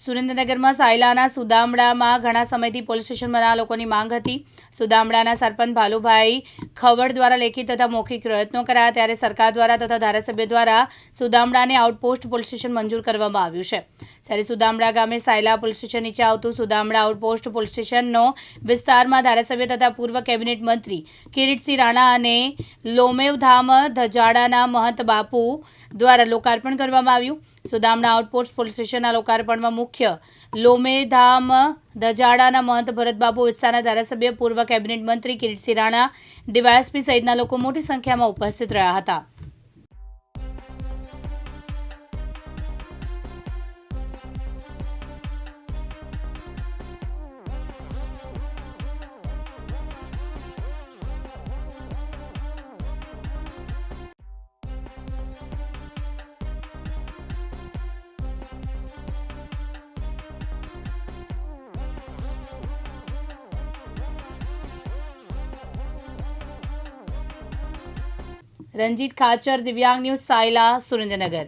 સુરેન્દ્રનગરમાં સાયલાના સુદામડામાં ઘણા સમયથી પોલીસ સ્ટેશન બનાવવા લોકોની માંગ હતી. સુદામડાના સરપંચ ભાલુભાઈ ખવડ દ્વારા લેખિત તથા મૌખિક પ્રયત્નો કરાયા ત્યારે સરકાર દ્વારા તથા ધારાસભ્ય દ્વારા સુદામડાને આઉટપોસ્ટ પોલીસ સ્ટેશન મંજૂર કરવામાં આવ્યું છે. જ્યારે સુદામડા ગામે સાયલા પોલીસ સ્ટેશન નીચે આવતું સુદામડા આઉટપોસ્ટ પોલીસ સ્ટેશનનો વિસ્તારમાં ધારાસભ્ય તથા પૂર્વ કેબિનેટ મંત્રી કિરીટસિંહ રાણા અને લોમેવધામ ધજાડાના મહંત બાપુ દ્વારા લોકાર્પણ કરવામાં આવ્યું. સુદામડા આઉટપોસ્ટ પોલીસ સ્ટેશનના લોકાર્પણમાં મુખ્ય લોમેધામ ધજાડાના મહંત ભરતબાબુ ઉત્સાહના ધારાસભ્ય, પૂર્વ કેબિનેટ મંત્રી કિરીટસિંહ રાણા, ડીવાયએસપી સહિતના લોકો મોટી સંખ્યામાં ઉપસ્થિત રહ્યા હતા. રંજીત ખાચર દિવ્યાંગ ન્યૂઝ સાયલા સુરેન્દ્રનગર.